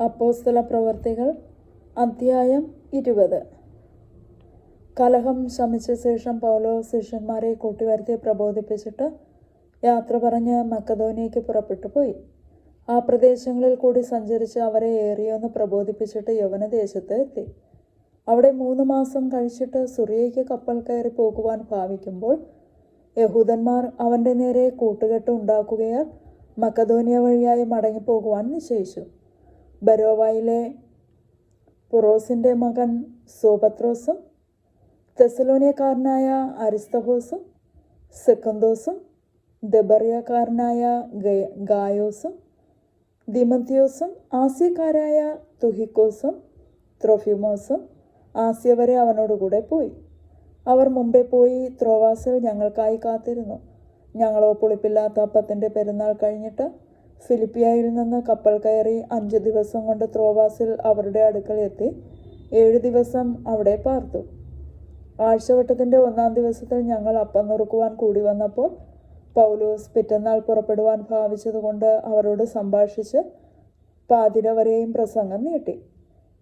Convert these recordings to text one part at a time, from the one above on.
അപ്പോസ്തല പ്രവർത്തികൾ അധ്യായം ഇരുപത്. കലഹം ശമിച്ച ശേഷം പൗലോ ശിഷ്യന്മാരെ കൂട്ടിവരുത്തി പ്രബോധിപ്പിച്ചിട്ട് യാത്ര പറഞ്ഞ് മക്കധോനിയയ്ക്ക് പുറപ്പെട്ടു പോയി. ആ പ്രദേശങ്ങളിൽ കൂടി സഞ്ചരിച്ച് അവരെ ഏറിയൊന്ന് പ്രബോധിപ്പിച്ചിട്ട് യവനദേശത്ത് എത്തി. അവിടെ മൂന്ന് മാസം കഴിച്ചിട്ട് സുറിയയ്ക്ക് കപ്പൽ കയറി പോകുവാൻ ഭാവിക്കുമ്പോൾ യഹൂദന്മാർ അവന്റെ നേരെ കൂട്ടുകെട്ട് ഉണ്ടാക്കുകയാൽ മക്കധോനിയ വഴിയായി മടങ്ങിപ്പോകുവാൻ നിശ്ചയിച്ചു. ബരോവായിലെ പുറോസിന്റെ മകൻ സോപത്രോസും തെസലോനിയക്കാരനായ അരിസ്തഹോസും സെക്കന്തോസും ദബറിയക്കാരനായ ഗായോസും ദിമന്തിയോസും ആസ്യക്കാരായ തുഹിക്കോസും ത്രൊഫിമോസും ആസ്യ വരെ അവനോടുകൂടെ പോയി. അവർ മുമ്പേ പോയി ത്രോവാസിൽ ഞങ്ങൾക്കായി കാത്തിരുന്നു. ഞങ്ങളോ പുളിപ്പില്ലാത്ത അപ്പത്തിന്റെ പെരുന്നാൾ കഴിഞ്ഞിട്ട് ഫിലിപ്പിയായിൽ നിന്ന് കപ്പൽ കയറി അഞ്ച് ദിവസം കൊണ്ട് ത്രോവാസിൽ അവരുടെ അടുക്കൽ എത്തി. ഏഴ് ദിവസം അവിടെ പാർത്തു. ആഴ്ചവട്ടത്തിന്റെ ഒന്നാം ദിവസത്തിൽ ഞങ്ങൾ അപ്പം നുറുക്കുവാൻ കൂടി വന്നപ്പോൾ പൗലോസ് പിറ്റന്നാൾ പുറപ്പെടുവാൻ ഭാവിച്ചതുകൊണ്ട് അവരോട് സംഭാഷിച്ച് പാതിര വരെയും പ്രസംഗം നീട്ടി.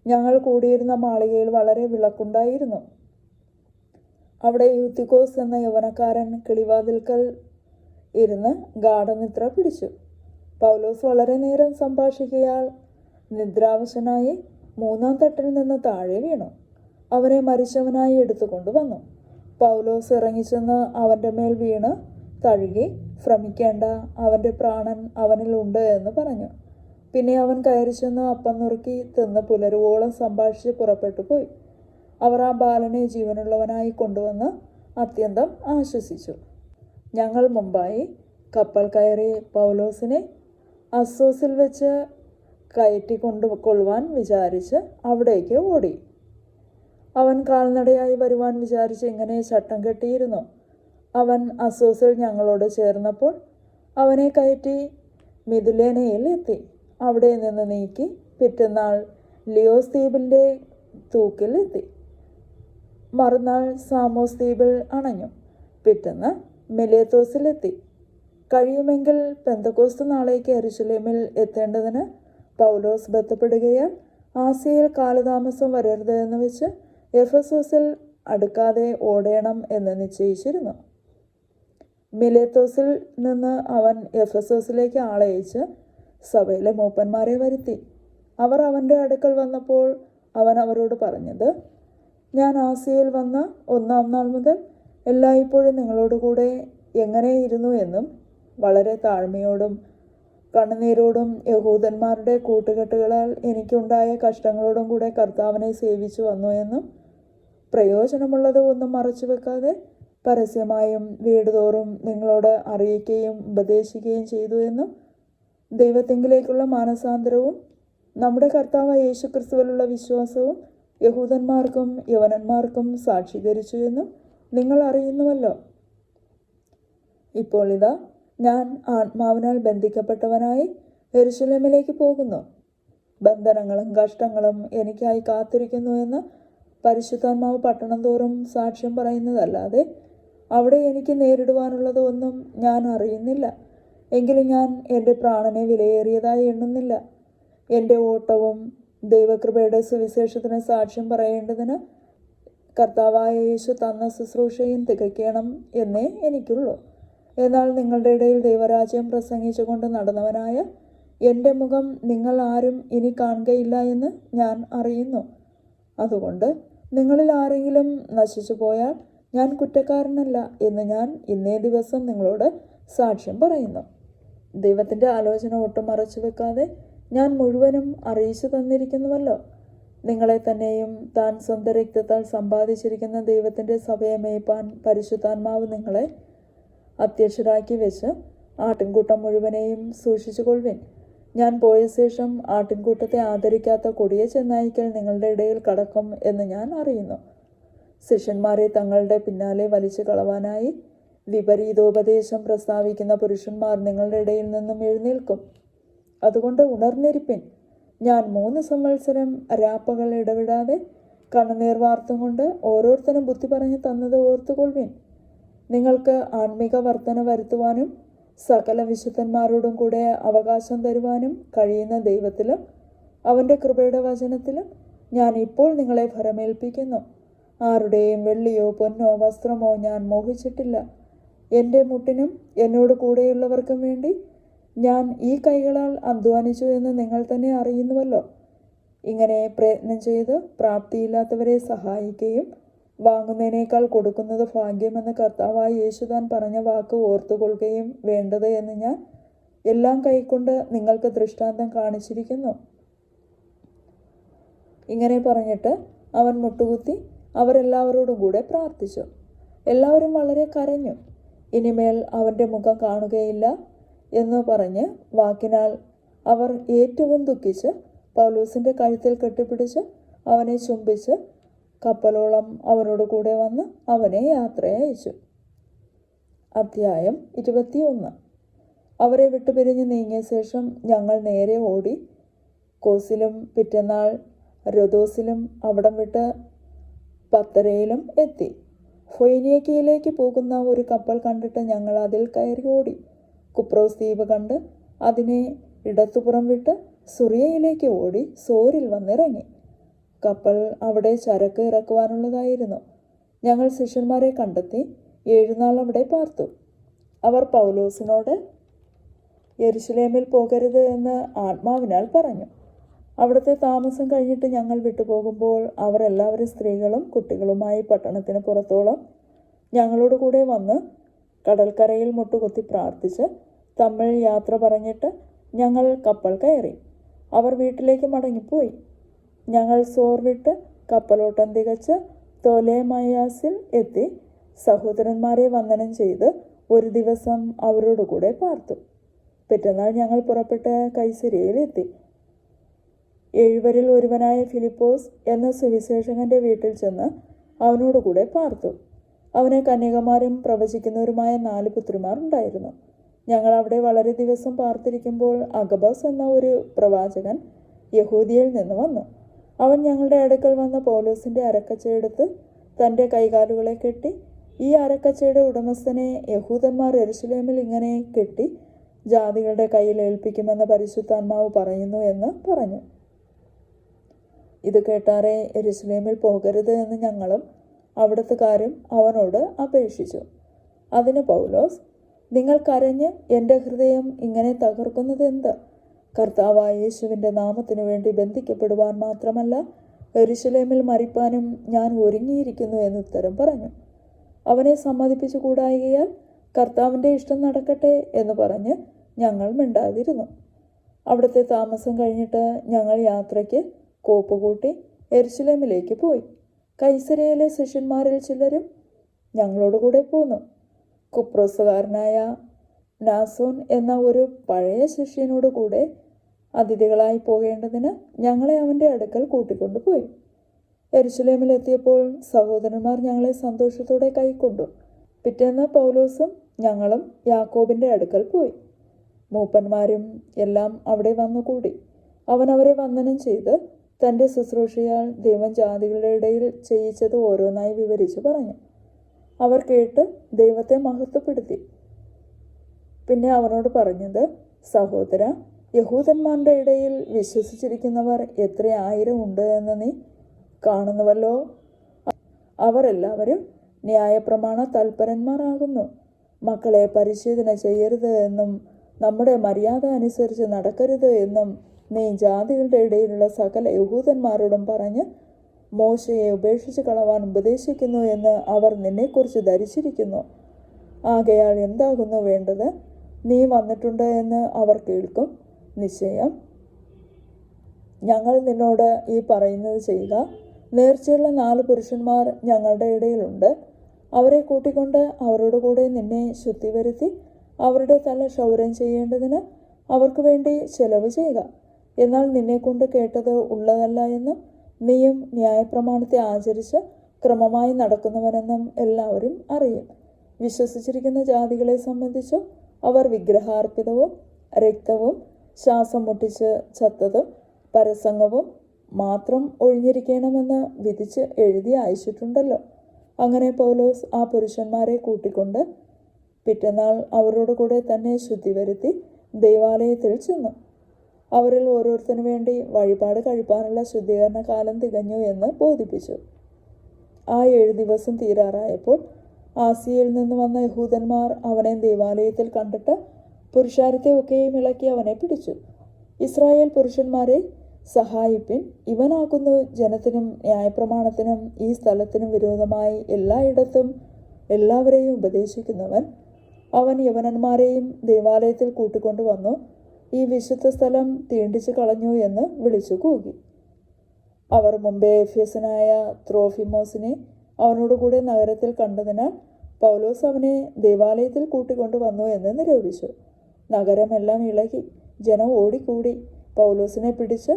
ഞങ്ങൾ കൂടിയിരുന്ന മാളികയിൽ വളരെ വിളക്കുണ്ടായിരുന്നു. അവിടെ യൂത്തിക്കോസ് എന്ന യൗവനക്കാരൻ കിളിവാതിൽക്കൽ ഇരുന്ന് ഗാഠനിദ്ര പിടിച്ചു. പൗലോസ് വളരെ നേരം സംഭാഷിക്കയാൽ നിദ്രാവശനായി മൂന്നാം തട്ടിൽ നിന്ന് താഴെ വീണു. അവനെ മരിച്ചവനായി എടുത്തുകൊണ്ട് വന്നു. പൗലോസ് ഇറങ്ങിച്ചെന്ന് അവന്റെ മേൽ വീണ് തഴുകി ഭ്രമിക്കേണ്ട അവന്റെ പ്രാണൻ അവനിലുണ്ട് എന്ന് പറഞ്ഞു. പിന്നെ അവൻ കയറി ചെന്ന് അപ്പം നുറുക്കി തിന്ന് പുലരുവോളം സംഭാഷിച്ച് പുറപ്പെട്ടു പോയി. അവർ ആ ബാലനെ ജീവനുള്ളവനായി കൊണ്ടുവന്ന് അത്യന്തം ആശ്വസിച്ചു. ഞങ്ങൾ മുമ്പായി കപ്പൽ കയറി പൗലോസിനെ അസോസിൽ വെച്ച് കയറ്റി കൊണ്ടു കൊണ്ടുകൊള്ളുവാൻ വിചാരിച്ച് അവിടേക്ക് ഓടി. അവൻ കാൽനടയായി വരുവാൻ വിചാരിച്ച് ഇങ്ങനെ ചട്ടം കെട്ടിയിരുന്നു. അവൻ അസോസിൽ ഞങ്ങളോട് ചേർന്നപ്പോൾ അവനെ കയറ്റി മിഥുലേനയിൽ എത്തി. അവിടെ നിന്ന് നീക്കി പിറ്റന്നാൾ ലിയോസ് ദ്വീപിന്റെ തൂക്കിൽ എത്തി. മറുനാൾ സാമോസ് ദ്വീപിൽ അണഞ്ഞു. പിറ്റന്ന് മെലേത്തോസിലെത്തി കഴിയുമെങ്കിൽ പെന്തക്കോസ് നാളേക്ക് എരുശലേമിൽ എത്തേണ്ടതിന് പൗലോസ് ബന്ധപ്പെടുകയാൽ ആസിയയിൽ കാലതാമസം വരരുത് എന്ന് വെച്ച് എഫസോസിൽ അടുക്കാതെ ഓടേണം എന്ന് നിശ്ചയിച്ചിരുന്നു. മിലേത്തോസിൽ നിന്ന് അവൻ എഫസോസിലേക്ക് ആളയച്ച് സഭയിലെ മൂപ്പന്മാരെ വരുത്തി. അവർ അവന്റെ അടുക്കൽ വന്നപ്പോൾ അവൻ അവരോട് പറഞ്ഞത് ഞാൻ ആസിയയിൽ വന്ന ഒന്നാം നാൾ മുതൽ എല്ലായ്പ്പോഴും നിങ്ങളോടുകൂടെ എങ്ങനെയിരുന്നു എന്നും വളരെ താഴ്മയോടും കണ്ണുനീരോടും യഹൂദന്മാരുടെ കൂട്ടുകെട്ടുകളാൽ എനിക്കുണ്ടായ കഷ്ടങ്ങളോടും കൂടെ കർത്താവിനെ സേവിച്ചു വന്നു എന്നും പ്രയോജനമുള്ളത് ഒന്നും മറച്ചു വെക്കാതെ പരസ്യമായും വീടുതോറും നിങ്ങളോട് അറിയിക്കുകയും ഉപദേശിക്കുകയും ചെയ്തു എന്നും ദൈവത്തെങ്കിലേക്കുള്ള മാനസാന്തരവും നമ്മുടെ കർത്താവ് യേശു ക്രിസ്തുവിലുള്ള വിശ്വാസവും യഹൂദന്മാർക്കും യവനന്മാർക്കും സാക്ഷീകരിച്ചു എന്നും നിങ്ങൾ അറിയുന്നുവല്ലോ. ഇപ്പോൾ ഇതാ ഞാൻ ആത്മാവിനാൽ ബന്ധിക്കപ്പെട്ടവനായി എരുശലമിലേക്ക് പോകുന്നു. ബന്ധനങ്ങളും കഷ്ടങ്ങളും എനിക്കായി കാത്തിരിക്കുന്നു എന്ന് പരിശുദ്ധാത്മാവ് പട്ടണം തോറും സാക്ഷ്യം പറയുന്നതല്ലാതെ അവിടെ എനിക്ക് നേരിടുവാനുള്ളത് ഒന്നും ഞാൻ അറിയുന്നില്ല. എങ്കിലും ഞാൻ എന്റെ പ്രാണനെ വിലയേറിയതായി എണ്ണുന്നില്ല. എന്റെ ഓട്ടവും ദൈവകൃപയുടെ സുവിശേഷത്തിന് സാക്ഷ്യം പറയേണ്ടതിന് കർത്താവായ യേശു തന്ന ശുശ്രൂഷയും തികയ്ക്കണം എന്നേ എനിക്കുള്ളൂ. എന്നാൽ നിങ്ങളുടെ ഇടയിൽ ദൈവരാജ്യം പ്രസംഗിച്ചുകൊണ്ട് നടന്നവനായ എന്റെ മുഖം നിങ്ങൾ ആരും ഇനി കാണുകയില്ല എന്ന് ഞാൻ അറിയുന്നു. അതുകൊണ്ട് നിങ്ങളിൽ ആരെങ്കിലും നശിച്ചു പോയാൽ ഞാൻ കുറ്റക്കാരനല്ല എന്ന് ഞാൻ ഇന്നേ ദിവസം നിങ്ങളോട് സാക്ഷ്യം പറയുന്നു. ദൈവത്തിന്റെ ആലോചന ഒട്ടും മറച്ചു വെക്കാതെ ഞാൻ മുഴുവനും അറിയിച്ചു തന്നിരിക്കുന്നുവല്ലോ. നിങ്ങളെ തന്നെയും താൻ സ്വന്തം രക്തത്താൽ സമ്പാദിച്ചിരിക്കുന്ന ദൈവത്തിന്റെ സഭയെ മേയ്പാൻ പരിശുദ്ധാത്മാവ് നിങ്ങളെ അധ്യക്ഷരാക്കി വെച്ച് ആട്ടിൻകൂട്ടം മുഴുവനെയും സൂക്ഷിച്ചുകൊള്ളുവിൻ. ഞാൻ പോയ ശേഷം ആട്ടിൻകൂട്ടത്തെ ആദരിക്കാത്ത കൊടിയ ചെന്നായിക്കൽ നിങ്ങളുടെ ഇടയിൽ കടക്കും എന്ന് ഞാൻ അറിയുന്നു. ശിഷ്യന്മാരെ തങ്ങളുടെ പിന്നാലെ വലിച്ചു കളവാനായി വിപരീതോപദേശം പ്രസ്താവിക്കുന്ന പുരുഷന്മാർ നിങ്ങളുടെ ഇടയിൽ നിന്നും എഴുന്നേൽക്കും. അതുകൊണ്ട് ഉണർന്നിരിപ്പിൻ. ഞാൻ മൂന്ന് സംവത്സരം രാപ്പകൾ ഇടവിടാതെ കണ്ണുനീർ വാർത്തും കൊണ്ട് ഓരോരുത്തരും ബുദ്ധി പറഞ്ഞു തന്നത് ഓർത്തുകൊള്ളുവിൻ. നിങ്ങൾക്ക് ആത്മീക വർധന വരുത്തുവാനും സകല വിശുദ്ധന്മാരോടും കൂടെ അവകാശം തരുവാനും കഴിയുന്ന ദൈവത്തിലും അവന്റെ കൃപയുടെ വചനത്തിലും ഞാൻ ഇപ്പോൾ നിങ്ങളെ ഭരമേൽപ്പിക്കുന്നു. ആരുടെയും വെള്ളിയോ പൊന്നോ വസ്ത്രമോ ഞാൻ മോഹിച്ചിട്ടില്ല. എന്റെ മുട്ടിനും എന്നോട് കൂടെയുള്ളവർക്കും വേണ്ടി ഞാൻ ഈ കൈകളാൽ അധ്വാനിച്ചു എന്ന് നിങ്ങൾ തന്നെ അറിയുന്നുവല്ലോ. ഇങ്ങനെ പ്രയത്നം ചെയ്ത് പ്രാപ്തിയില്ലാത്തവരെ സഹായിക്കുകയും വാങ്ങുന്നതിനേക്കാൾ കൊടുക്കുന്നത് ഭാഗ്യമെന്ന് കർത്താവായ യേശുദാൻ പറഞ്ഞ വാക്ക് ഓർത്തുകൊള്ളുകയും വേണ്ടത് എന്ന് ഞാൻ എല്ലാം കൈക്കൊണ്ട് നിങ്ങൾക്ക് ദൃഷ്ടാന്തം കാണിച്ചിരിക്കുന്നു. ഇങ്ങനെ പറഞ്ഞിട്ട് അവൻ മുട്ടുകുത്തി അവരെല്ലാവരോടും കൂടെ പ്രാർത്ഥിച്ചു. എല്ലാവരും വളരെ കരഞ്ഞു. ഇനിമേൽ അവന്റെ മുഖം കാണുകയില്ല എന്ന് പറഞ്ഞ് വാക്കിനാൽ അവർ ഏറ്റവും ദുഃഖിച്ച് പൗലൂസിന്റെ കഴുത്തിൽ കെട്ടിപ്പിടിച്ച് അവനെ ചുംബിച്ച് കപ്പലോളം അവനോട് കൂടെ വന്ന് അവനെ യാത്രയയച്ചു. അധ്യായം ഇരുപത്തിയൊന്ന്. അവരെ വിട്ടുപിരിഞ്ഞ് നീങ്ങിയ ശേഷം ഞങ്ങൾ നേരെ ഓടി കോസിലും പിറ്റന്നാൾ രൊദോസിലും അവിടം വിട്ട് പത്തരയിലും എത്തി. ഫൊയ്നിയക്കയിലേക്ക് പോകുന്ന ഒരു കപ്പൽ കണ്ടിട്ട് ഞങ്ങൾ അതിൽ കയറി ഓടി. കുപ്രോസ് ദ്വീപ് കണ്ട് അതിനെ ഇടത്തുപുറം വിട്ട് സുറിയയിലേക്ക് ഓടി സോരിൽ വന്നിറങ്ങി. കപ്പൽ അവിടെ ചരക്ക് ഇറക്കുവാനുള്ളതായിരുന്നു. ഞങ്ങൾ ശിഷ്യന്മാരെ കണ്ടെത്തി ഏഴുനാൾ അവിടെ പാർത്തു. അവർ പൗലോസിനോട് യെരുശലേമിൽ പോകരുത് എന്ന് ആത്മാവിനാൽ പറഞ്ഞു. അവിടുത്തെ താമസം കഴിഞ്ഞിട്ട് ഞങ്ങൾ വിട്ടുപോകുമ്പോൾ അവർ എല്ലാവരും സ്ത്രീകളും കുട്ടികളുമായി പട്ടണത്തിന് പുറത്തോളം ഞങ്ങളോട് കൂടെ വന്ന് കടൽക്കരയിൽ മുട്ടുകുത്തി പ്രാർത്ഥിച്ച് തമ്മിൽ യാത്ര പറഞ്ഞിട്ട് ഞങ്ങൾ കപ്പൽ കയറി. അവർ വീട്ടിലേക്ക് മടങ്ങിപ്പോയി. ഞങ്ങൾ സോർവിട്ട് കപ്പലോട്ടം തികച്ച് തൊലേമയാസിൽ എത്തി സഹോദരന്മാരെ വന്ദനം ചെയ്ത് ഒരു ദിവസം അവരോട് കൂടെ പാർത്തു. പിറ്റന്നാൾ ഞങ്ങൾ പുറപ്പെട്ട് കൈസരിയയിലെത്തി എഴുവരിൽ ഒരുവനായ ഫിലിപ്പോസ് എന്ന സുവിശേഷകന്റെ വീട്ടിൽ ചെന്ന് അവനോട് കൂടെ പാർത്തു. അവനെ കന്യകമാരും പ്രവചിക്കുന്നവരുമായ നാല് പുത്രിമാർ ഉണ്ടായിരുന്നു. ഞങ്ങൾ അവിടെ വളരെ ദിവസം പാർത്തിരിക്കുമ്പോൾ അഗബസ് എന്ന ഒരു പ്രവാചകൻ യഹൂദിയയിൽ നിന്ന് വന്നു. അവൻ ഞങ്ങളുടെ അടുക്കൽ വന്ന പൗലോസിന്റെ അരക്കച്ചയെടുത്ത് തന്റെ കൈകാലുകളെ കെട്ടി ഈ അരക്കച്ചയുടെ ഉടമസ്ഥനെ യഹൂദന്മാർ എരുസലേമിൽ ഇങ്ങനെ കെട്ടി ജാതികളുടെ കയ്യിൽ ഏൽപ്പിക്കുമെന്ന് പരിശുദ്ധാത്മാവ് പറയുന്നു എന്ന് പറഞ്ഞു. ഇത് കേട്ടാറെ എരുസലേമിൽ പോകരുത് എന്ന് ഞങ്ങളും അവിടുത്തുകാരും അവനോട് അപേക്ഷിച്ചു. അതിന് പൗലോസ് നിങ്ങൾ കരഞ്ഞ് എന്റെ ഹൃദയം ഇങ്ങനെ തകർക്കുന്നത് എന്ത്? കർത്താവായ യേശുവിന്റെ നാമത്തിനു വേണ്ടി ബന്ധിക്കപ്പെടുവാൻ മാത്രമല്ല എരുശലേമിൽ മരിപ്പാനും ഞാൻ ഒരുങ്ങിയിരിക്കുന്നു എന്ന് ഉത്തരം പറഞ്ഞു. അവനെ സമ്മതിപ്പിച്ചു കൂടായികയാൽ കർത്താവിന്റെ ഇഷ്ടം നടക്കട്ടെ എന്ന് പറഞ്ഞ് ഞങ്ങൾ മിണ്ടാതിരുന്നു. അവിടുത്തെ താമസം കഴിഞ്ഞിട്ട് ഞങ്ങൾ യാത്രയ്ക്ക് കോപ്പുകൂട്ടി എരുശലേമിലേക്ക് പോയി. കൈസരയിലെ ശിഷ്യന്മാരിൽ ചിലരും ഞങ്ങളോട് കൂടെ പോന്നു. കുപ്രോസുകാരനായ നാസോൻ എന്ന ഒരു പഴയ ശിഷ്യനോട് കൂടെ അതിഥികളായി പോകേണ്ടതിന് ഞങ്ങളെ അവന്റെ അടുക്കൽ കൂട്ടിക്കൊണ്ടുപോയി എരുസലേമിലെത്തിയപ്പോൾ സഹോദരന്മാർ ഞങ്ങളെ സന്തോഷത്തോടെ കൈക്കൊണ്ടു. പിറ്റേന്ന് പൗലോസും ഞങ്ങളും യാക്കോബിന്റെ അടുക്കൽ പോയി. മൂപ്പന്മാരും എല്ലാം അവിടെ വന്നുകൂടി. അവൻ അവരെ വന്ദനം ചെയ്ത് തന്റെ ശുശ്രൂഷയാൽ ദൈവം ജാതികളുടെ ഇടയിൽ ചെയ്യിച്ചത് ഓരോന്നായി വിവരിച്ചു പറഞ്ഞു. അവർ കേട്ട് ദൈവത്തെ മഹത്വപ്പെടുത്തി. പിന്നെ അവനോട് പറഞ്ഞത് സഹോദര യഹൂദന്മാരുടെ ഇടയിൽ വിശ്വസിച്ചിരിക്കുന്നവർ എത്ര ആയിരം ഉണ്ട് എന്ന് നീ കാണുന്നുവല്ലോ? അവർ എല്ലാവരും ന്യായപ്രമാണ തൽപരന്മാരാകുന്നു. മക്കളെ പരിശോധന ചെയ്യരുത് എന്നും നമ്മുടെ മര്യാദ അനുസരിച്ച് നടക്കരുത് എന്നും നീ ജാതികളുടെ ഇടയിലുള്ള സകല യഹൂദന്മാരോടും പറഞ്ഞ് മോശയെ ഉപേക്ഷിച്ച് കളവാൻ ഉപദേശിക്കുന്നു എന്ന് അവർ നിന്നെക്കുറിച്ച് ധരിച്ചിരിക്കുന്നു. ആകയാൽ എന്താകുന്നു വേണ്ടത്? നീ വന്നിട്ടുണ്ട് എന്ന് അവർ കേൾക്കും. നിശ്ചയം. ഞങ്ങൾ നിന്നോട് ഈ പറയുന്നത് ചെയ്യുക. നേർച്ചയുള്ള നാല് പുരുഷന്മാർ ഞങ്ങളുടെ ഇടയിലുണ്ട്. അവരെ കൂട്ടിക്കൊണ്ട് അവരോട് കൂടെ നിന്നെ ശുദ്ധി വരുത്തി അവരുടെ തല ക്ഷൗരം ചെയ്യേണ്ടതിന് അവർക്ക് വേണ്ടി ചെലവ് ചെയ്യുക. എന്നാൽ നിന്നെക്കൊണ്ട് കേട്ടത് ഉള്ളതല്ല എന്നും നീയും ന്യായപ്രമാണത്തെ ആചരിച്ച് ക്രമമായി നടക്കുന്നവനെന്നും എല്ലാവരും അറിയും. വിശ്വസിച്ചിരിക്കുന്ന ജാതികളെ സംബന്ധിച്ച് അവർ വിഗ്രഹാർപ്പിതവും രക്തവും ശ്വാസം മുട്ടിച്ച് ചത്തതും പരസംഗവും മാത്രം ഒഴിഞ്ഞിരിക്കണമെന്ന് വിധിച്ച് എഴുതി അയച്ചിട്ടുണ്ടല്ലോ. അങ്ങനെ പൗലോസ് ആ പുരുഷന്മാരെ കൂട്ടിക്കൊണ്ട് പിറ്റന്നാൾ അവരോട് കൂടെ തന്നെ ശുദ്ധി വരുത്തി ദൈവാലയത്തിൽ ചെന്നു. അവരിൽ ഓരോരുത്തനു വേണ്ടി വഴിപാട് കഴിപ്പാനുള്ള ശുദ്ധീകരണ കാലം തികഞ്ഞു എന്ന് ബോധിപ്പിച്ചു. ആ ഏഴ് ദിവസം തീരാറായപ്പോൾ ആസിയയിൽ നിന്ന് വന്ന യഹൂദന്മാർ അവനെ ദേവാലയത്തിൽ കണ്ടിട്ട് പുരുഷാരത്തെ ഒക്കെയും ഇളക്കി അവനെ പിടിച്ചു. ഇസ്രായേൽ പുരുഷന്മാരെ സഹായിപ്പിൻ. ഇവനാകുന്നു ജനത്തിനും ന്യായപ്രമാണത്തിനും ഈ സ്ഥലത്തിനും വിരോധമായി എല്ലായിടത്തും എല്ലാവരെയും ഉപദേശിക്കുന്നവൻ. അവൻ യവനന്മാരെയും ദേവാലയത്തിൽ കൂട്ടിക്കൊണ്ടുവന്നു ഈ വിശുദ്ധ സ്ഥലം തീണ്ടിച്ചു കളഞ്ഞു എന്ന് വിളിച്ചു കൂകി. അവർ മുമ്പേ എഫ്യസനായ ത്രോഫിമോസിനെ അവനോടുകൂടെ നഗരത്തിൽ കണ്ടതിനാൽ പൗലോസ് അവനെ ദേവാലയത്തിൽ കൂട്ടിക്കൊണ്ടുവന്നു എന്ന് നിരൂപിച്ചു. നഗരമെല്ലാം ഇളകി ജനം ഓടിക്കൂടി. പൗലോസിനെ പിടിച്ച്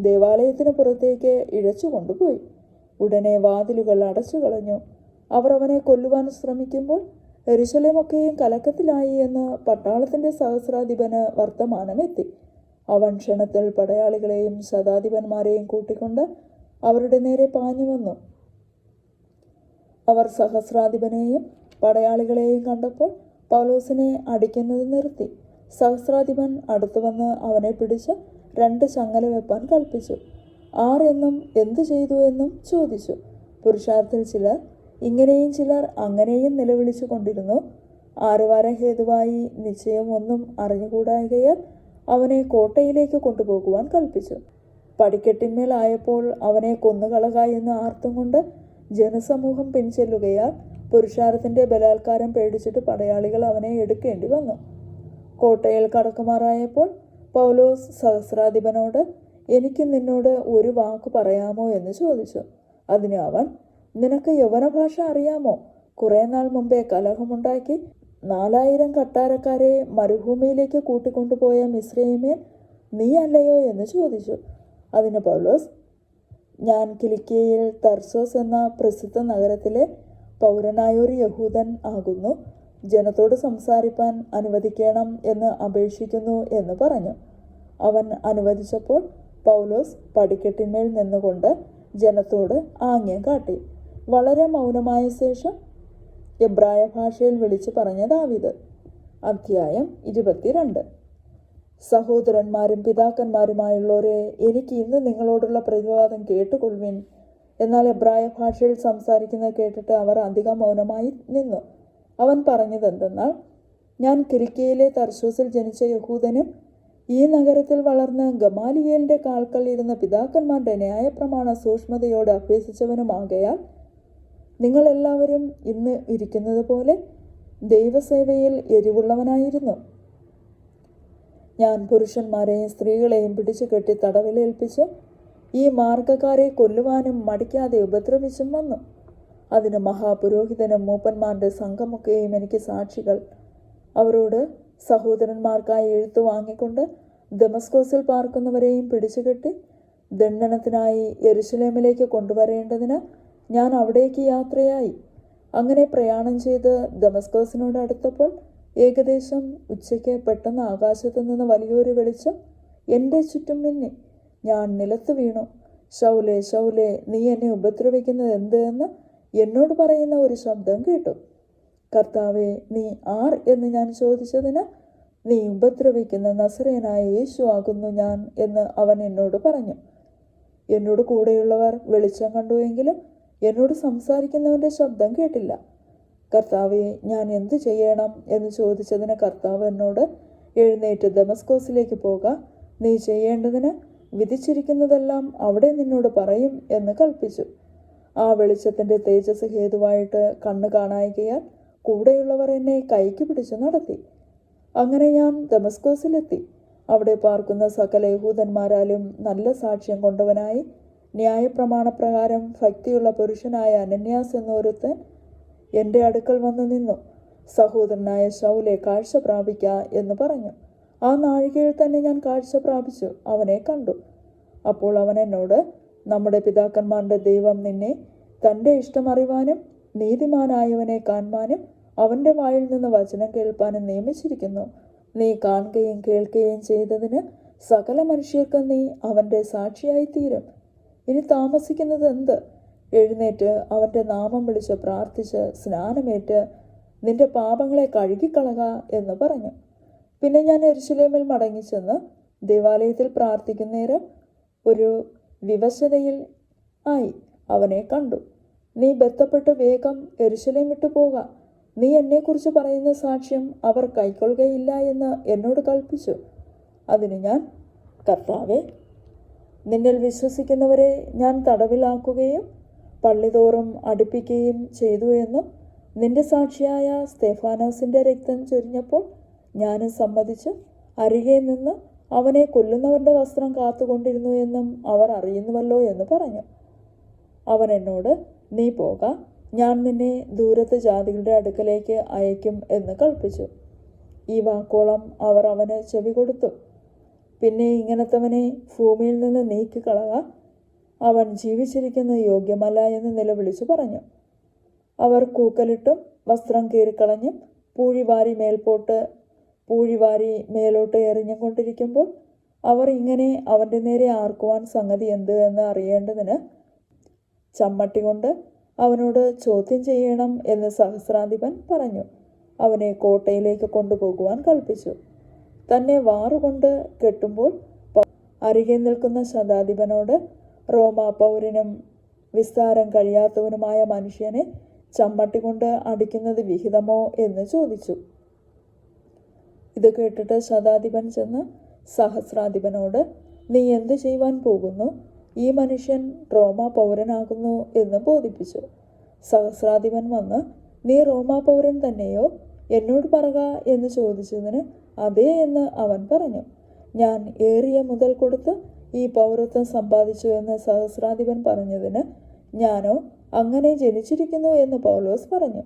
ദേവാലയത്തിന് പുറത്തേക്ക് ഇഴച്ചു കൊണ്ടുപോയി. ഉടനെ വാതിലുകൾ അടച്ചു കളഞ്ഞു. അവർ അവനെ കൊല്ലുവാൻ ശ്രമിക്കുമ്പോൾ എരിശലമൊക്കെയും കലക്കത്തിലായി എന്ന് പട്ടാളത്തിന്റെ സഹസ്രാധിപന് വർത്തമാനമെത്തി. അവൻ ക്ഷണത്തിൽ പടയാളികളെയും ശതാധിപന്മാരെയും കൂട്ടിക്കൊണ്ട് അവരുടെ നേരെ പാഞ്ഞു വന്നു. അവർ സഹസ്രാധിപനെയും പടയാളികളെയും കണ്ടപ്പോൾ പൗലോസിനെ അടിക്കുന്നത് നിർത്തി. സഹസ്രാധിപൻ അടുത്തു വന്ന് അവനെ പിടിച്ച് രണ്ട് ചങ്ങല വെപ്പാൻ കൽപ്പിച്ചു. ആർ എന്നും എന്തു ചെയ്തു എന്നും ചോദിച്ചു. പുരുഷാർത്ഥത്തിൽ ചിലർ ഇങ്ങനെയും ചിലർ അങ്ങനെയും നിലവിളിച്ചു കൊണ്ടിരുന്നു. ആരുവാര ഹേതുവായി നിശ്ചയം ഒന്നും അറിഞ്ഞുകൂടായകയാൽ അവനെ കോട്ടയിലേക്ക് കൊണ്ടുപോകുവാൻ കൽപ്പിച്ചു. പടിക്കെട്ടിന്മേലായപ്പോൾ അവനെ കൊന്നുകളക എന്ന് ആർത്തും കൊണ്ട് ജനസമൂഹം പിൻചെല്ലുകയാൽ പുരുഷാരത്തിന്റെ ബലാത്കാരം പേടിച്ചിട്ട് പടയാളികൾ അവനെ എടുക്കേണ്ടി വന്നു. കോട്ടയിൽ കടക്കുമാറായപ്പോൾ പൗലോസ് സഹസ്രാധിപനോട് എനിക്ക് നിന്നോട് ഒരു വാക്ക് പറയാമോ? എന്ന് ചോദിച്ചു. അതിന് അവൻ നിനക്ക് യൗവന ഭാഷ അറിയാമോ? കുറേ നാൾ മുമ്പേ കലഹമുണ്ടാക്കി നാലായിരം കട്ടാരക്കാരെ മരുഭൂമിയിലേക്ക് കൂട്ടിക്കൊണ്ടുപോയ മിശ്രൈമേൻ നീ അല്ലയോ എന്ന് ചോദിച്ചു. അതിന് പൗലോസ് ഞാൻ കിലിക്കിയയിൽ തർസോസ് എന്ന പ്രസിദ്ധ നഗരത്തിലെ പൗരനായൊരു യഹൂദൻ ആകുന്നു. ജനത്തോട് സംസാരിപ്പാൻ അനുവദിക്കണം എന്ന് അപേക്ഷിക്കുന്നു എന്ന് പറഞ്ഞു. അവൻ അനുവദിച്ചപ്പോൾ പൗലോസ് പടിക്കെട്ടിന്മേൽ നിന്നുകൊണ്ട് ജനത്തോട് ആംഗ്യം കാട്ടി. വളരെ മൗനമായ ശേഷം എബ്രായ ഭാഷയിൽ വിളിച്ചു പറഞ്ഞ ദാവിദ് അധ്യായം ഇരുപത്തിരണ്ട്. സഹോദരന്മാരും പിതാക്കന്മാരുമായുള്ളവരെ എനിക്ക് ഇന്ന് നിങ്ങളോടുള്ള പ്രതിവാദം കേട്ടുകൊള്ളുവിൻ. എന്നാൽ എബ്രായ ഭാഷയിൽ സംസാരിക്കുന്നത് കേട്ടിട്ട് അവർ അധികം മൗനമായി നിന്നു. അവൻ പറഞ്ഞതെന്തെന്നാൽ ഞാൻ കിരിക്കയിലെ തർശൂസിൽ ജനിച്ച യഹൂദനും ഈ നഗരത്തിൽ വളർന്ന് ഗമാലിയേലിന്റെ കാൽക്കൽ ഇരുന്ന പിതാക്കന്മാരുടെ ന്യായപ്രമാണ സൂക്ഷ്മതയോട് അഭ്യസിച്ചവനുമാകയാൽ നിങ്ങളെല്ലാവരും ഇന്ന് ഇരിക്കുന്നത് പോലെ ദൈവസേവയിൽ എരിവുള്ളവനായിരുന്നു. ഞാൻ പുരുഷന്മാരെയും സ്ത്രീകളെയും പിടിച്ചു കെട്ടി തടവിലേൽപ്പിച്ച് ഈ മാർഗക്കാരെ കൊല്ലുവാനും മടിക്കാതെ ഉപദ്രവിച്ചും വന്നു. അതിന് മഹാപുരോഹിതനും മൂപ്പന്മാരുടെ സംഘമൊക്കെയും എനിക്ക് സാക്ഷികൾ. അവരോട് സഹോദരന്മാർക്കായി എഴുത്തു വാങ്ങിക്കൊണ്ട് ദമസ്കോസിൽ പാർക്കുന്നവരെയും പിടിച്ചുകെട്ടി ദണ്ഡനത്തിനായി യെരുശലേമിലേക്ക് കൊണ്ടുവരേണ്ടതിന് ഞാൻ അവിടേക്ക് യാത്രയായി. അങ്ങനെ പ്രയാണം ചെയ്ത് ദമസ്കോസിനോട് അടുത്തപ്പോൾ ഏകദേശം ഉച്ചയ്ക്ക് പെട്ടെന്ന് ആകാശത്തു നിന്ന് വലിയൊരു വെളിച്ചം എന്റെ ചുറ്റും മിന്നി. ഞാൻ നിലത്ത് വീണു. ശൗലെ ശൗലെ നീ എന്നെ ഉപദ്രവിക്കുന്നത് എന്ത്? എന്ന് എന്നോട് പറയുന്ന ഒരു ശബ്ദം കേട്ടു. കർത്താവെ നീ ആർ എന്ന് ഞാൻ ചോദിച്ചതിന് നീ ഉപദ്രവിക്കുന്ന നസറേനായ യേശു ആകുന്നു ഞാൻ എന്ന് അവൻ എന്നോട് പറഞ്ഞു. എന്നോട് കൂടെയുള്ളവർ വെളിച്ചം കണ്ടുവെങ്കിലും എന്നോട് സംസാരിക്കുന്നവന്റെ ശബ്ദം കേട്ടില്ല. കർത്താവെ ഞാൻ എന്തു ചെയ്യണം? എന്ന് ചോദിച്ചതിന് കർത്താവ് എന്നോട് എഴുന്നേറ്റ് ദമസ്കോസിലേക്ക് പോക. നീ ചെയ്യേണ്ടതിന് വിധിച്ചിരിക്കുന്നതെല്ലാം അവിടെ നിന്നോട് പറയും എന്ന് കൽപ്പിച്ചു. ആ വെളിച്ചത്തിന്റെ തേജസ് ഹേതുവായിട്ട് കണ്ണ് കാണായികയാൽ കൂടെയുള്ളവർ എന്നെ കൈക്ക് പിടിച്ചു നടത്തി. അങ്ങനെ ഞാൻ ദമസ്കോസിലെത്തി. അവിടെ പാർക്കുന്ന സകല യഹൂദന്മാരാലും നല്ല സാക്ഷ്യം കൊണ്ടവനായി ന്യായപ്രമാണപ്രകാരം ഭക്തിയുള്ള പുരുഷനായ അനന്യാസ് എന്നൊരുത്തൻ എന്റെ അടുക്കൽ വന്നു നിന്നു. സഹോദരനായ ശൗലെ കാഴ്ച പ്രാപിക്ക എന്ന് പറഞ്ഞു. ആ നാഴികയിൽ തന്നെ ഞാൻ കാഴ്ച പ്രാപിച്ചു. അവനെ കണ്ടു. അപ്പോൾ അവൻ എന്നോട് നമ്മുടെ പിതാക്കന്മാരുടെ ദൈവം നിന്നെ തന്റെ ഇഷ്ടം നീതിമാനായവനെ കാണുവാനും അവന്റെ വായിൽ നിന്ന് വചനം കേൾപ്പാനും നിയമിച്ചിരിക്കുന്നു. നീ കാണുകയും കേൾക്കുകയും ചെയ്തതിന് സകല മനുഷ്യർക്ക് നീ അവന്റെ സാക്ഷിയായി തീരും ഇനി താമസിക്കുന്നത് എന്ത്? എഴുന്നേറ്റ് അവന്റെ നാമം വിളിച്ച് പ്രാർത്ഥിച്ച് സ്നാനമേറ്റ് നിന്റെ പാപങ്ങളെ കഴുകിക്കളക എന്ന് പറഞ്ഞു. പിന്നെ ഞാൻ എരിശിലേമിൽ മടങ്ങിച്ചെന്ന് ദേവാലയത്തിൽ പ്രാർത്ഥിക്കുന്നേരം ഒരു വിവശതയിൽ ആയി അവനെ കണ്ടു. നീ ബന്ധപ്പെട്ട് വേഗം എരുശലേം വിട്ടു പോക. നീ എന്നെക്കുറിച്ച് പറയുന്ന സാക്ഷ്യം അവർ കൈക്കൊള്ളുകയില്ല എന്ന് എന്നോട് കൽപ്പിച്ചു. അതിന് ഞാൻ കർത്താവെ നിന്നിൽ വിശ്വസിക്കുന്നവരെ ഞാൻ തടവിലാക്കുകയും പള്ളിതോറും അടുപ്പിക്കുകയും ചെയ്തു എന്നും നിന്റെ സാക്ഷിയായ സ്തേഫാനോസിന്റെ രക്തം ചൊരിഞ്ഞപ്പോൾ ഞാനും സമ്മതിച്ചു. അരികെ നിന്ന് അവനെ കൊല്ലുന്നവരുടെ വസ്ത്രം കാത്തുകൊണ്ടിരുന്നു എന്നും അവർ അറിയുന്നുവല്ലോ എന്ന് പറഞ്ഞു. അവൻ എന്നോട് നീ പോക ഞാൻ നിന്നെ ദൂരത്തെ ജാതികളുടെ അടുക്കലേക്ക് അയക്കും എന്ന് കൽപ്പിച്ചു. ഈ വാക്കോളം അവർ അവന് ചെവി കൊടുത്തു. പിന്നെ ഇങ്ങനത്തവനെ ഭൂമിയിൽ നിന്ന് നീക്കിക്കളക അവൻ ജീവിച്ചിരിക്കുന്ന യോഗ്യമല്ല എന്ന് നിലവിളിച്ചു പറഞ്ഞു. അവർ കൂക്കലിട്ടും വസ്ത്രം കീറിക്കളഞ്ഞും പൂഴിവാരി മേൽപോട്ട് പൂഴിവാരി മേലോട്ട് എറിഞ്ഞുകൊണ്ടിരിക്കുമ്പോൾ അവർ ഇങ്ങനെ അവന്റെ നേരെ ആർക്കുവാൻ സംഗതി എന്ത് എന്ന് അറിയേണ്ടതിന് ചമ്മട്ടി കൊണ്ട് അവനോട് ചോദ്യം ചെയ്യണം എന്ന് സഹസ്രാധിപൻ പറഞ്ഞു. അവനെ കോട്ടയിലേക്ക് കൊണ്ടുപോകുവാൻ കൽപ്പിച്ചു. തന്നെ വാറുകൊണ്ട് കെട്ടുമ്പോൾ അരികെ നിൽക്കുന്ന ശതാധിപനോട് റോമാ പൗരനും വിസ്താരം കഴിയാത്തവനുമായ മനുഷ്യനെ ചമ്മട്ടി കൊണ്ട് അടിക്കുന്നത് വിഹിതമോ എന്ന് ചോദിച്ചു. ഇത് കേട്ടിട്ട് ശതാധിപൻ ചെന്ന് സഹസ്രാധിപനോട് നീ എന്ത് ചെയ്യുവാൻ പോകുന്നു? ഈ മനുഷ്യൻ റോമ പൗരനാകുന്നു എന്ന് ബോധിപ്പിച്ചു. സഹസ്രാധിപൻ വന്ന് നീ റോമ പൗരൻ തന്നെയോ? എന്നോട് പറക എന്ന് ചോദിച്ചതിന് അതെ എന്ന് അവൻ പറഞ്ഞു. ഞാൻ ഏറിയ മുതൽ കൊടുത്ത് ഈ പൗരത്വം സമ്പാദിച്ചു എന്ന് സഹസ്രാധിപൻ പറഞ്ഞതിന് ഞാനോ അങ്ങനെ ജനിച്ചിരിക്കുന്നു എന്ന് പൗലോസ് പറഞ്ഞു.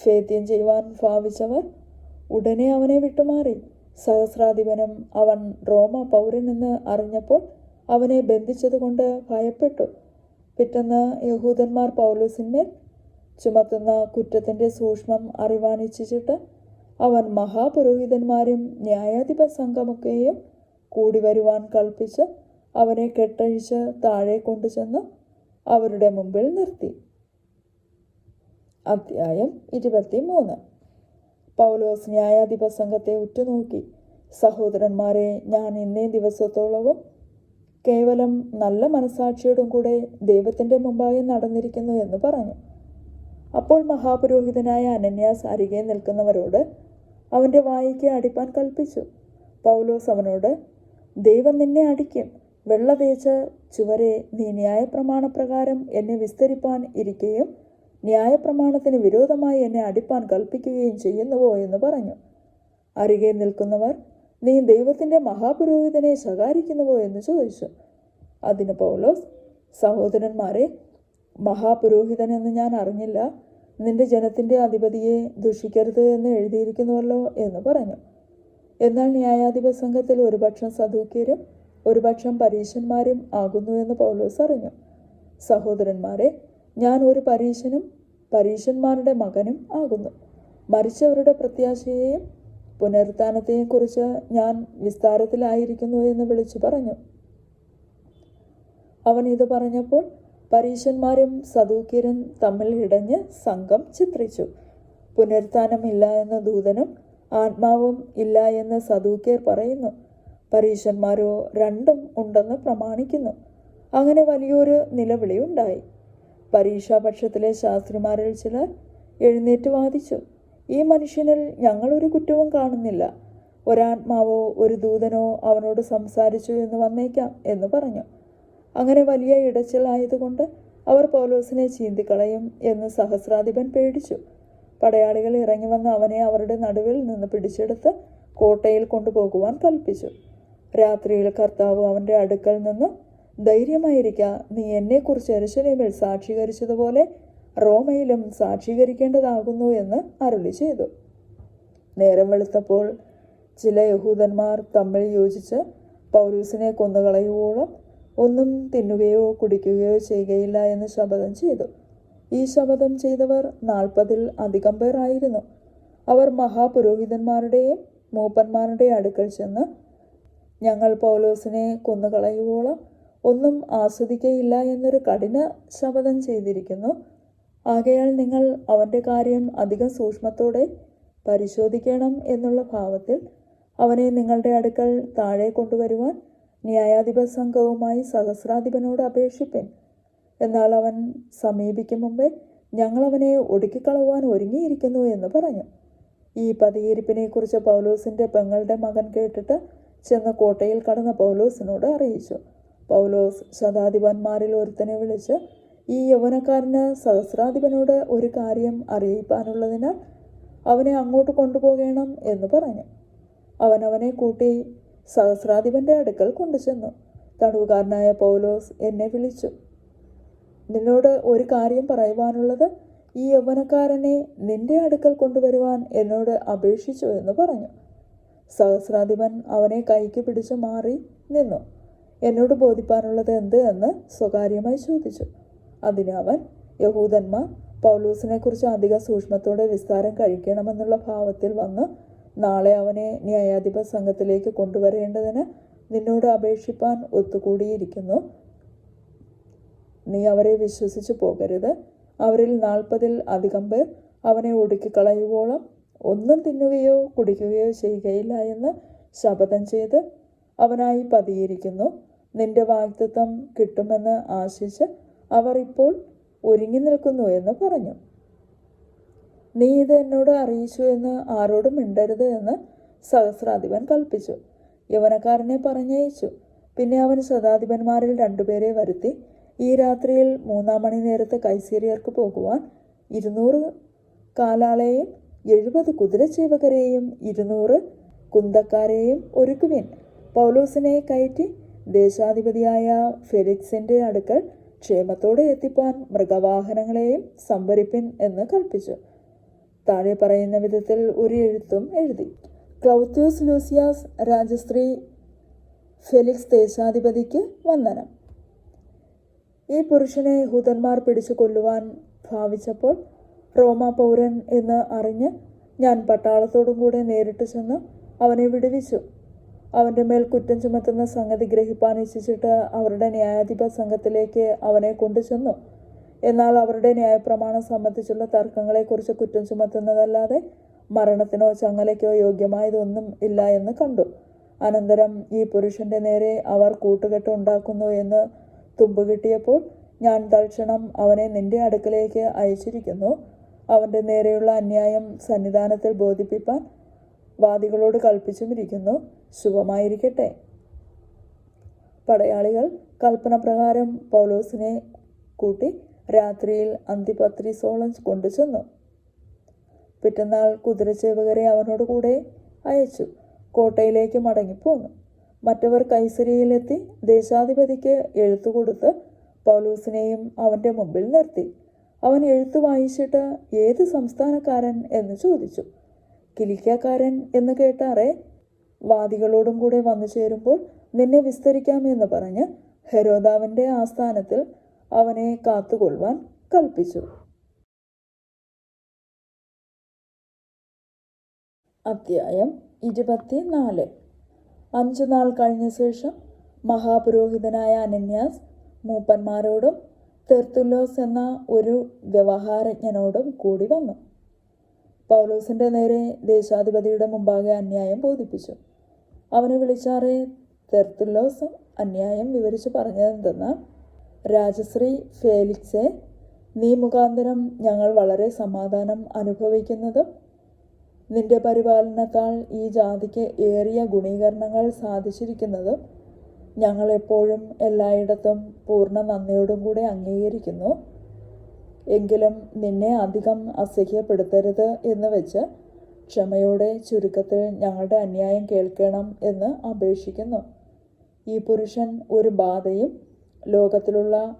ഫേദ്യം ചെയ്യുവാൻ ഭാവിച്ചവർ ഉടനെ അവനെ വിട്ടുമാറി. സഹസ്രാധിപനും അവൻ റോമ പൗരനെന്ന് അറിഞ്ഞപ്പോൾ അവനെ ബന്ധിച്ചതുകൊണ്ട് ഭയപ്പെട്ടു. പിറ്റെന്ന് യഹൂദന്മാർ പൗലോസിന്മേൽ ചുമത്തുന്ന കുറ്റത്തിന്റെ സൂക്ഷ്മം അറിവാനിച്ഛിച്ചിട്ട് അവൻ മഹാപുരോഹിതന്മാരും ന്യായാധിപ സംഘമൊക്കെയും കൂടി വരുവാൻ കൽപ്പിച്ച് അവനെ കെട്ടഴിച്ച് താഴെ കൊണ്ടുചെന്ന് അവരുടെ മുമ്പിൽ നിർത്തി. അധ്യായം ഇരുപത്തി മൂന്ന് പൗലോസ് ന്യായാധിപ സംഘത്തെ ഉറ്റുനോക്കി സഹോദരന്മാരെ ഞാൻ ഇന്നേ ദിവസത്തോളവും കേവലം നല്ല മനസാക്ഷിയോടും കൂടെ ദൈവത്തിന്റെ മുമ്പാകെ നടന്നിരിക്കുന്നു എന്ന് പറഞ്ഞു. അപ്പോൾ മഹാപുരോഹിതനായ അനന്യാസ് അരികെ നിൽക്കുന്നവരോട് അവന്റെ വായിക്ക് അടിപ്പാൻ കൽപ്പിച്ചു. പൗലോസ് അവനോട് ദൈവം നിന്നെ അടിക്കും. വെള്ള തേച്ച ചുവരെ നീ ന്യായപ്രമാണപ്രകാരം എന്നെ വിസ്തരിപ്പാൻ ഇരിക്കുകയും ന്യായപ്രമാണത്തിന് വിരോധമായി എന്നെ അടിപ്പാൻ കൽപ്പിക്കുകയും ചെയ്യുന്നുവോ എന്ന് പറഞ്ഞു. അരികെ നിൽക്കുന്നവർ നീ ദൈവത്തിന്റെ മഹാപുരോഹിതനെ ശകാരിക്കുന്നുവോ? എന്ന് ചോദിച്ചു. അതിന് പൗലോസ് സഹോദരന്മാരെ മഹാപുരോഹിതനെന്ന് ഞാൻ അറിഞ്ഞില്ല. നിന്റെ ജനത്തിന്റെ അധിപതിയെ ദുഷിക്കരുത് എന്ന് എഴുതിയിരിക്കുന്നുവല്ലോ? എന്ന് പറഞ്ഞു. എന്നാൽ ന്യായാധിപ സംഘത്തിൽ ഒരുപക്ഷം സദൂക്യരും ഒരുപക്ഷം പരീശന്മാരും ആകുന്നു എന്ന് പൗലോസ് അറിഞ്ഞു. സഹോദരന്മാരെ ഞാൻ ഒരു പരീശനും പരീശന്മാരുടെ മകനും ആകുന്നു. മരിച്ചവരുടെ പ്രത്യാശയെയും പുനരുത്ഥാനത്തെയും കുറിച്ച് ഞാൻ വിസ്താരത്തിലായിരിക്കുന്നു എന്ന് വിളിച്ചു പറഞ്ഞു. അവൻ ഇത് പറഞ്ഞപ്പോൾ പരീശന്മാരും സദൂക്യരും തമ്മിൽ ഇടഞ്ഞ് സംഘം ചിത്രിച്ചു. പുനരുത്ഥാനമില്ല എന്ന ദൂതനും ആത്മാവും ഇല്ല എന്ന് സദൂക്യർ പറയുന്നു. പരീശന്മാരോ രണ്ടും ഉണ്ടെന്ന് പ്രമാണിക്കുന്നു. അങ്ങനെ വലിയൊരു നിലവിളി ഉണ്ടായി പരീക്ഷാപക്ഷത്തിലെ ശാസ്ത്രിമാരിൽ ചിലർ എഴുന്നേറ്റ് വാദിച്ചു. ഈ മനുഷ്യനിൽ ഞങ്ങളൊരു കുറ്റവും കാണുന്നില്ല. ഒരാത്മാവോ ഒരു ദൂതനോ അവനോട് സംസാരിച്ചു എന്ന് വന്നേക്കാം എന്ന് പറഞ്ഞു. അങ്ങനെ വലിയ ഇടച്ചിലായതുകൊണ്ട് അവർ പൗലോസിനെ ചീന്തിക്കളയും എന്ന് സഹസ്രാധിപൻ പേടിച്ചു. പടയാളികൾ ഇറങ്ങി വന്ന് അവനെ അവരുടെ നടുവിൽ നിന്ന് പിടിച്ചെടുത്ത് കോട്ടയിൽ കൊണ്ടുപോകുവാൻ കൽപ്പിച്ചു. രാത്രിയിൽ കർത്താവ് അവന്റെ അടുക്കൽ നിന്ന് ധൈര്യമായിരിക്ക. നീ എന്നെക്കുറിച്ച് എരുശലേമിൽ സാക്ഷീകരിച്ചതുപോലെ റോമയിലും സാക്ഷീകരിക്കേണ്ടതാകുന്നു എന്ന് അരുളി ചെയ്തു. നേരം വെളുത്തപ്പോൾ ചില യഹൂദന്മാർ തമ്മിൽ യോജിച്ച് പൗരൂസിനെ കൊന്നുകളയുവോളം ഒന്നും തിന്നുകയോ കുടിക്കുകയോ ചെയ്യുകയില്ല എന്ന് ശപഥം ചെയ്തു. ഈ ശപഥം ചെയ്തവർ നാൽപ്പതിൽ അധികം പേർ ആയിരുന്നു. അവർ മഹാപുരോഹിതന്മാരുടെയും മൂപ്പന്മാരുടെയും അടുക്കൽ ചെന്ന് ഞങ്ങൾ പൗലോസിനെ കൊന്നുകളയുവോളം ഒന്നും ആസ്വദിക്കയില്ല എന്നൊരു കഠിന ശപഥം ചെയ്തിരിക്കുന്നു. ആകയാൽ നിങ്ങൾ അവന്റെ കാര്യം അധികം സൂക്ഷ്മത്തോടെ പരിശോധിക്കണം എന്നുള്ള ഭാവത്തിൽ അവനെ നിങ്ങളുടെ അടുക്കൽ താഴെ കൊണ്ടുവരുവാൻ ന്യായാധിപ സംഘവുമായി സഹസ്രാധിപനോട് അപേക്ഷിപ്പൻ. എന്നാൽ അവൻ സമീപിക്കും മുമ്പേ ഞങ്ങൾ അവനെ ഒടുക്കിക്കളവാൻ ഒരുങ്ങിയിരിക്കുന്നു എന്ന് പറഞ്ഞു. ഈ പതിയിരിപ്പിനെക്കുറിച്ച് പൗലോസിന്റെ പെങ്ങളുടെ മകൻ കേട്ടിട്ട് ചെന്ന് കോട്ടയിൽ കടന്ന പൗലോസിനോട് അറിയിച്ചു. പൗലോസ് ശതാധിപന്മാരിൽ ഒരുത്തനെ വിളിച്ച് ഈ യൗവനക്കാരന് സഹസ്രാധിപനോട് ഒരു കാര്യം അറിയിപ്പാനുള്ളതിനാൽ അവനെ അങ്ങോട്ട് കൊണ്ടുപോകണം എന്ന് പറഞ്ഞു. അവൻ അവനെ കൂട്ടി സഹസ്രാധിപന്റെ അടുക്കൽ കൊണ്ടുചെന്നു. തടവുകാരനായ പൗലോസ് എന്നെ വിളിച്ചു നിന്നോട് ഒരു കാര്യം പറയുവാനുള്ളത് ഈ യൗവനക്കാരനെ നിന്റെ അടുക്കൽ കൊണ്ടുവരുവാൻ എന്നോട് അപേക്ഷിച്ചു എന്ന് പറഞ്ഞു. സഹസ്രാധിപൻ അവനെ കൈക്ക് പിടിച്ചു മാറി നിന്നു. എന്നോട് ബോധിപ്പാനുള്ളത് എന്ത് എന്ന് സ്വകാര്യമായി ചോദിച്ചു. അതിന് അവൻ യഹൂദന്മാർ പൗലൂസിനെ കുറിച്ച് അധിക സൂക്ഷ്മത്തോടെ വിസ്താരം കഴിക്കണമെന്നുള്ള ഭാവത്തിൽ വന്ന് നാളെ അവനെ ന്യായാധിപ സംഘത്തിലേക്ക് കൊണ്ടുവരേണ്ടതിന് നിന്നോട് അപേക്ഷിപ്പാൻ ഒത്തുകൂടിയിരിക്കുന്നു. നീ അവരെ വിശ്വസിച്ചു പോകരുത്. അവരിൽ നാൽപ്പതിൽ അധികം പേർ അവനെ ഒടുക്കിക്കളയുവോളം ഒന്നും തിന്നുകയോ കുടിക്കുകയോ ചെയ്യുകയില്ല എന്ന് ശപഥം ചെയ്ത് അവനായി പതിയിരിക്കുന്നു. നിന്റെ വാഗ്ദത്വം കിട്ടുമെന്ന് ആശിച്ച് അവർ ഇപ്പോൾ ഒരുങ്ങി നിൽക്കുന്നു എന്ന് പറഞ്ഞു. നീ ഇത് എന്നോട് അറിയിച്ചു എന്ന് ആരോടും മിണ്ടരുത് എന്ന് സഹസ്രാധിപൻ കൽപ്പിച്ചു. യവനക്കാരനെ പറഞ്ഞയച്ചു. പിന്നെ അവൻ ശതാധിപന്മാരിൽ രണ്ടുപേരെ വരുത്തി ഈ രാത്രിയിൽ മൂന്നാം മണി നേരത്തെ കൈസീരിയർക്ക് പോകുവാൻ ഇരുന്നൂറ് കാലാളെയും എഴുപത് കുതിരച്ചേവകരെയും ഇരുന്നൂറ് കുന്തക്കാരെയും ഒരുക്കുവിൻ. പൗലോസിനെ കയറ്റി ദേശാധിപതിയായ ഫെലിക്സിന്റെ അടുക്കൽ ക്ഷേമത്തോടെ എത്തിപ്പാൻ മൃഗവാഹനങ്ങളെയും സംഭരിപ്പിൻ എന്ന് കൽപ്പിച്ചു. താഴെ പറയുന്ന വിധത്തിൽ ഒരു എഴുത്തും എഴുതി. ക്ലൗത്യോസ് ലൂസിയാസ് രാജശ്രീ ഫെലിക്സ് ദേശാധിപതിക്ക് വന്ദനം. ഈ പുരുഷനെ ഹൂതന്മാർ പിടിച്ചു കൊല്ലുവാൻ ഭാവിച്ചപ്പോൾ റോമ പൗരൻ എന്ന് അറിഞ്ഞ് ഞാൻ പട്ടാളത്തോടും കൂടെ നേരിട്ട് ചെന്ന് അവനെ വിടുവിച്ചു. അവന്റെ മേൽ കുറ്റം ചുമത്തുന്ന സംഗതി ഗ്രഹിപ്പാൻ ഇച്ഛിച്ചിട്ട് അവരുടെ ന്യായാധിപ സംഘത്തിലേക്ക് അവനെ കൊണ്ടുചെന്നു. എന്നാൽ അവരുടെ ന്യായപ്രമാണം സംബന്ധിച്ചുള്ള തർക്കങ്ങളെക്കുറിച്ച് കുറ്റം ചുമത്തുന്നതല്ലാതെ മരണത്തിനോ ചങ്ങലയ്ക്കോ യോഗ്യമായതൊന്നും ഇല്ല എന്ന് കണ്ടു. അനന്തരം ഈ പുരുഷന്റെ നേരെ അവർ കൂട്ടുകെട്ട് ഉണ്ടാക്കുന്നു എന്ന് തുമ്പ് കിട്ടിയപ്പോൾ ഞാൻ തൽക്ഷണം അവനെ നിന്റെ അടുക്കലേക്ക് അയച്ചിരിക്കുന്നു. അവന്റെ നേരെയുള്ള അന്യായം സന്നിധാനത്തിൽ ബോധിപ്പിപ്പാൻ വാദികളോട് കൽപ്പിച്ചുമിരിക്കുന്നു. ശുഭമായിരിക്കട്ടെ പടയാളികൾ കൽപ്പന പ്രകാരം പൗലോസിനെ കൂട്ടി രാത്രിയിൽ അന്തിപത്രിസോളം കൊണ്ടുചെന്നു. പിറ്റന്നാൾ കുതിരച്ചേവകരെ അവനോട് കൂടെ അയച്ചു. കോട്ടയിലേക്ക് മടങ്ങിപ്പോന്നു. മറ്റവർ കൈസരിയിലെത്തി ദേശാധിപതിക്ക് എഴുത്തു കൊടുത്ത് പൗലൂസിനെയും അവന്റെ മുമ്പിൽ നിർത്തി. അവൻ എഴുത്തു വായിച്ചിട്ട് ഏത് സംസ്ഥാനക്കാരൻ എന്ന് ചോദിച്ചു. കിലിക്കാക്കാരൻ എന്ന് കേട്ടാറെ വാദികളോടും കൂടെ വന്നു ചേരുമ്പോൾ നിന്നെ വിസ്തരിക്കാമെന്ന് പറഞ്ഞ് ഹെരോദാവിന്റെ ആസ്ഥാനത്തിൽ അവനെ കാത്തുകൊള്ളുവാൻ കൽപ്പിച്ചു. അധ്യായം ഇരുപത്തിനാല്. അഞ്ചു നാൾ കഴിഞ്ഞ ശേഷം മഹാപുരോഹിതനായ അനന്യാസ് മൂപ്പന്മാരോടും തെർത്തുല്ലോസ് എന്ന ഒരു വ്യവഹാരജ്ഞനോടും കൂടി വന്നു. പൗലോസിന്റെ നേരെ ദേശാധിപതിയുടെ മുമ്പാകെ അന്യായം ബോധിപ്പിച്ചു. അവനെ വിളിച്ചാറെ തെർത്തുല്ലോസ് അന്യായം വിവരിച്ചു പറഞ്ഞതെന്തെന്ന് രാജശ്രീ ഫേലിക്സെ നീ മുഖാന്തരം ഞങ്ങൾ വളരെ സമാധാനം അനുഭവിക്കുന്നതും നിന്റെ പരിപാലനത്താൽ ഈ ജാതിക്ക് ഏറിയ ഗുണീകരണങ്ങൾ സാധിച്ചിരിക്കുന്നതും ഞങ്ങൾ എപ്പോഴും എല്ലായിടത്തും പൂർണ നന്ദിയോടും കൂടെ അംഗീകരിക്കുന്നു. എങ്കിലും നിന്നെ അധികം അസഹ്യപ്പെടുത്തരുത് എന്ന് വെച്ച് ക്ഷമയോടെ ചുരുക്കത്തിൽ ഞങ്ങളുടെ അന്യായം കേൾക്കണം എന്ന് അപേക്ഷിക്കുന്നു. ഈ പുരുഷൻ ഒരു ബാധയും ലോകത്തിലുള്ള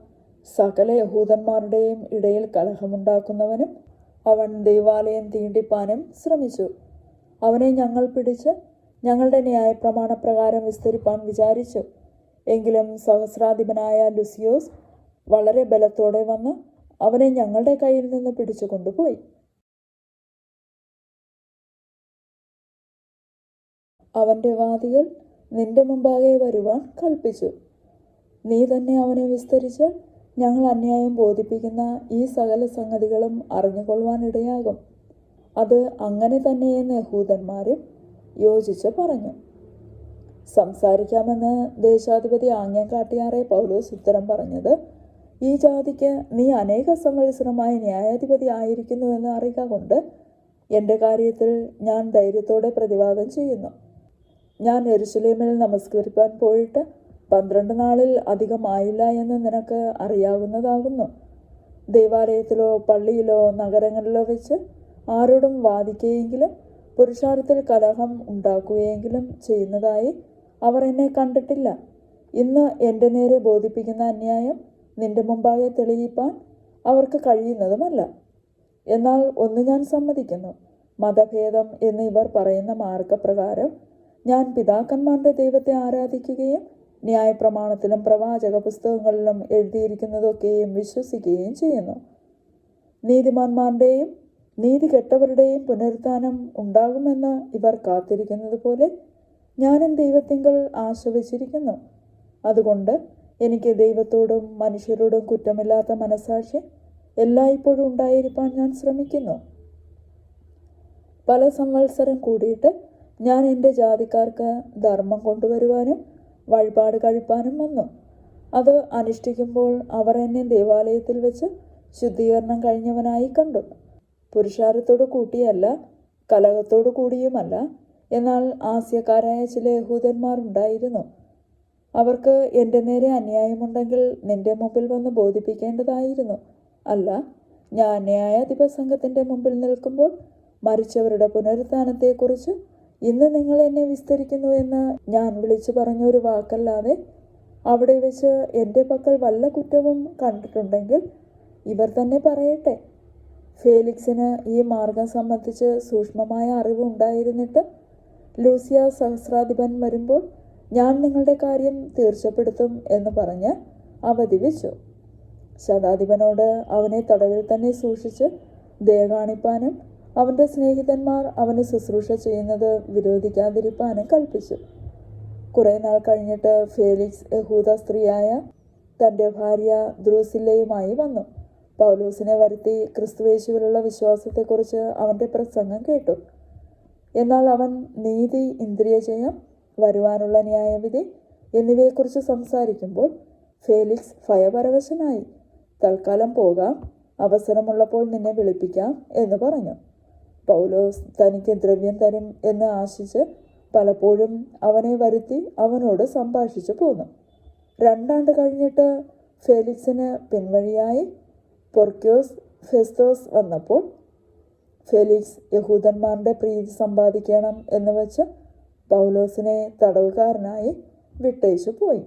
സകല യഹൂദന്മാരുടെയും ഇടയിൽ കലഹമുണ്ടാക്കുന്നവനും അവൻ ദൈവാലയം തീണ്ടിപ്പാനും ശ്രമിച്ചു. അവനെ ഞങ്ങൾ പിടിച്ച് ഞങ്ങളുടെ ന്യായപ്രമാണപ്രകാരം വിസ്തരിപ്പാൻ വിചാരിച്ചു. എങ്കിലും സഹസ്രാധിപനായ ലുസിയോസ് വളരെ ബലത്തോടെ വന്ന് അവനെ ഞങ്ങളുടെ കയ്യിൽ നിന്ന് പിടിച്ചു കൊണ്ടുപോയി. അവന്റെ വാദികൾ നിന്റെ മുമ്പാകെ വരുവാൻ കൽപ്പിച്ചു. നീ തന്നെ അവനെ വിസ്തരിച്ചാൽ ഞങ്ങൾ അന്യായം ബോധിപ്പിക്കുന്ന ഈ സകല സംഗതികളും അറിഞ്ഞുകൊള്ളുവാനിടയാകും. അത് അങ്ങനെ തന്നെയെന്ന് യഹൂദന്മാരും യോജിച്ച് പറഞ്ഞു. സംസാരിക്കാമെന്ന് ദേശാധിപതി ആംഗ്യം കാട്ടിയാറെ പൗലോസ് ഉത്തരം പറഞ്ഞത് ഈ ജാതിക്ക് നീ അനേക സംവത്സരമായ ന്യായാധിപതി ആയിരിക്കുന്നുവെന്ന് അറിയുക കൊണ്ട് എന്റെ കാര്യത്തിൽ ഞാൻ ധൈര്യത്തോടെ പ്രതിവാദം ചെയ്യുന്നു. ഞാൻ എരുസലേമിൽ നമസ്കരിപ്പാൻ പോയിട്ട് പന്ത്രണ്ട് നാളിൽ അധികമായില്ല എന്ന് നിനക്ക് അറിയാവുന്നതാകുന്നു. ദേവാലയത്തിലോ പള്ളിയിലോ നഗരങ്ങളിലോ വെച്ച് ആരോടും വാദിക്കുകയെങ്കിലും പുരുഷാരത്തിൽ കലഹം ഉണ്ടാക്കുകയെങ്കിലും ചെയ്യുന്നതായി അവർ എന്നെ കണ്ടിട്ടില്ല. ഇന്ന് എന്റെ നേരെ ബോധിപ്പിക്കുന്ന അന്യായം നിന്റെ മുമ്പാകെ തെളിയിപ്പാൻ അവർക്ക് കഴിയുന്നതുമല്ല. എന്നാൽ ഒന്ന് ഞാൻ സമ്മതിക്കുന്നു. മതഭേദം എന്ന് ഇവർ പറയുന്ന മാർഗപ്രകാരം ഞാൻ പിതാക്കന്മാരുടെ ദൈവത്തെ ആരാധിക്കുകയും ന്യായപ്രമാണത്തിലും പ്രവാചക പുസ്തകങ്ങളിലും എഴുതിയിരിക്കുന്നതൊക്കെയും വിശ്വസിക്കുകയും ചെയ്യുന്നു. നീതിമാന്മാരുടെയും നീതി കെട്ടവരുടെയും പുനരുത്ഥാനം ഉണ്ടാകുമെന്ന് ഇവർ കാത്തിരിക്കുന്നത് പോലെ ഞാനും ദൈവത്തിങ്കൾ ആശ്രയിച്ചിരിക്കുന്നു. അതുകൊണ്ട് എനിക്ക് ദൈവത്തോടും മനുഷ്യരോടും കുറ്റമില്ലാത്ത മനസാക്ഷി എല്ലായ്പ്പോഴും ഉണ്ടായിരിക്കാൻ ഞാൻ ശ്രമിക്കുന്നു. പല സംവത്സരം കൂടിയിട്ട് ഞാൻ എന്റെ ജാതിക്കാർക്ക് ധർമ്മം കൊണ്ടുവരുവാനും വഴിപാട് കഴിപ്പാനും വന്നു. അത് അനുഷ്ഠിക്കുമ്പോൾ അവർ എന്നെ ദേവാലയത്തിൽ വെച്ച് ശുദ്ധീകരണം കഴിഞ്ഞവനായി കണ്ടു. പുരുഷാരത്തോടു കൂട്ടിയല്ല കലഹത്തോടു കൂടിയുമല്ല. എന്നാൽ ആസ്യക്കാരായ ചില യഹൂദന്മാർ ഉണ്ടായിരുന്നു. അവർക്ക് എന്റെ നേരെ അന്യായമുണ്ടെങ്കിൽ നിന്റെ മുമ്പിൽ വന്ന് ബോധിപ്പിക്കേണ്ടതായിരുന്നു. അല്ല ഞാൻ ന്യായാധിപ സംഘത്തിന്റെ മുമ്പിൽ നിൽക്കുമ്പോൾ മരിച്ചവരുടെ പുനരുത്ഥാനത്തെക്കുറിച്ച് ഇന്ന് നിങ്ങൾ എന്നെ വിസ്തരിക്കുന്നു എന്ന് ഞാൻ വിളിച്ചു പറഞ്ഞൊരു വാക്കല്ലാതെ അവിടെ വെച്ച് എന്റെ പക്കൽ വല്ല കുറ്റവും കണ്ടിട്ടുണ്ടെങ്കിൽ ഇവർ തന്നെ പറയട്ടെ. ഫേലിക്സിന് ഈ മാർഗം സംബന്ധിച്ച് സൂക്ഷ്മമായ അറിവ് ഉണ്ടായിരുന്നിട്ട് ലൂസിയ സഹസ്രാധിപൻ വരുമ്പോൾ ഞാൻ നിങ്ങളുടെ കാര്യം തീർച്ചപ്പെടുത്തും എന്ന് പറഞ്ഞ് അവധി വെച്ചു. ശതാധിപനോട് അവനെ തടവിൽ തന്നെ സൂക്ഷിച്ച് ദയ കാണിപ്പാനും അവന്റെ സ്നേഹിതന്മാർ അവന് ശുശ്രൂഷ ചെയ്യുന്നത് വിരോധിക്കാതിരിപ്പാനും കൽപ്പിച്ചു. കുറേ നാൾ കഴിഞ്ഞിട്ട് ഫേലിക്സ് യഹൂദ സ്ത്രീയായ തന്റെ ഭാര്യ ദ്രൂസില്ലയുമായി വന്നു. പൗലൂസിനെ വരുത്തി ക്രിസ്തുവേശുവിലുള്ള വിശ്വാസത്തെക്കുറിച്ച് അവന്റെ പ്രസംഗം കേട്ടു. എന്നാൽ അവൻ നീതി ഇന്ദ്രിയജയം വരുവാനുള്ള ന്യായവിധി എന്നിവയെക്കുറിച്ച് സംസാരിക്കുമ്പോൾ ഫേലിക്സ് ഭയപരവശനായി തൽക്കാലം പോകാം അവസരമുള്ളപ്പോൾ നിന്നെ വിളിപ്പിക്കാം എന്ന് പറഞ്ഞു. പൗലോസ് തനിക്ക് ദ്രവ്യം തരും എന്ന് ആശിച്ച് പലപ്പോഴും അവനെ വരുത്തി അവനോട് സംഭാഷിച്ചു പോന്നു. രണ്ടാണ്ട് കഴിഞ്ഞിട്ട് ഫേലിക്സിന് പിൻവഴിയായി പൊർക്യോസ് ഫെസ്തോസ് വന്നപ്പോൾ ഫെലിക്സ് യഹൂദന്മാരുടെ പ്രീതി സമ്പാദിക്കണം എന്ന് വെച്ച് പൗലോസിനെ തടവുകാരനായി വിട്ടയച്ചു പോയി